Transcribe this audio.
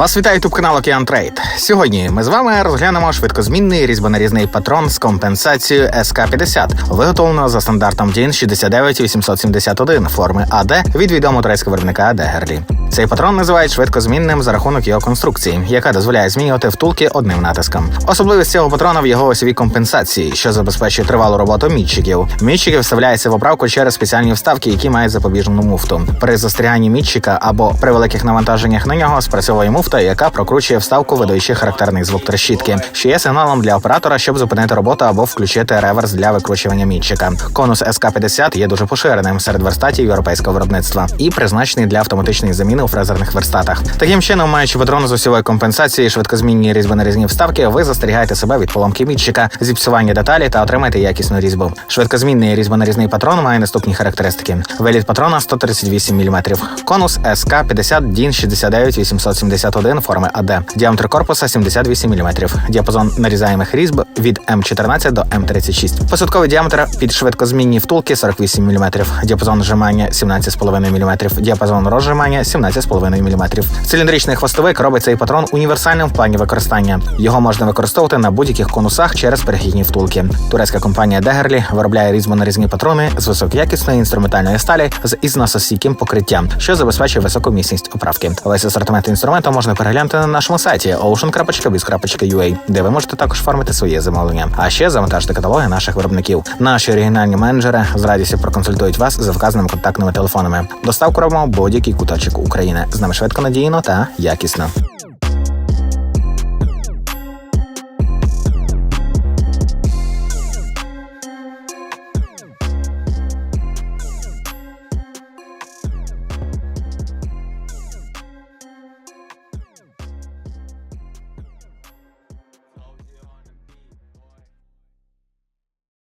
Вас вітає ютуб канал Океан Трейд. Сьогодні ми з вами розглянемо швидкозмінний різьбонарізний патрон з компенсацією СК-50, виготовлено за стандартом DIN 69871 форми АД від відомого турецького виробника Дегерлі. Цей патрон називають швидкозмінним за рахунок його конструкції, яка дозволяє змінювати втулки одним натиском. Особливість цього патрона в його осьовій компенсації, що забезпечує тривалу роботу мітчиків. Мітчики вставляються в оправку через спеціальні вставки, які мають запобіжну муфту. При застряганні мітчика або при великих навантаженнях на нього спрацьовує муфта, яка прокручує вставку, видаючи характерний звук трещітки, що є сигналом для оператора, щоб зупинити роботу або включити реверс для викручування мітчика. Конус СК-50 є дуже поширеним серед верстатів європейського виробництва і призначений для автоматичної заміни у фрезерних верстатах. Таким чином, маючи патрон з усілої компенсації, швидкозмінні різьбонарізні вставки, ви застерігаєте себе від поломки мітчика, зіпсування деталі та отримаєте якісну різьбу. Швидкозмінний різьбонарізний патрон має наступні характеристики: виліт патрона 138 мм, конус СК 50 DIN 69871 форми АД, діаметр корпуса 78 мм, діапазон нарізаємих різьб від М14 до М36. Посадковий діаметр під швидкозмінні втулки 48 мм, діапазон зжимання 17,5 мм, діапазон розжимання 17,5 мм. Циліндричний хвостовик робить цей патрон універсальним в плані використання. Його можна використовувати на будь-яких конусах через перехідні втулки. Турецька компанія Дегерлі виробляє різьбонарізні патрони з високоякісної інструментальної сталі з ізносостійким покриттям, що забезпечує високу міцність оправки. Весь асортимент інструменту можна переглянути на нашому сайті ocean.biz.ua, де ви можете також оформити своє замовлення. А ще завантажити каталоги наших виробників. Наші оригінальні менеджери з радістю проконсультують вас за вказаними контактними телефонами. Доставку робимо будь-який куточок України. З нами швидко надійно та якісно.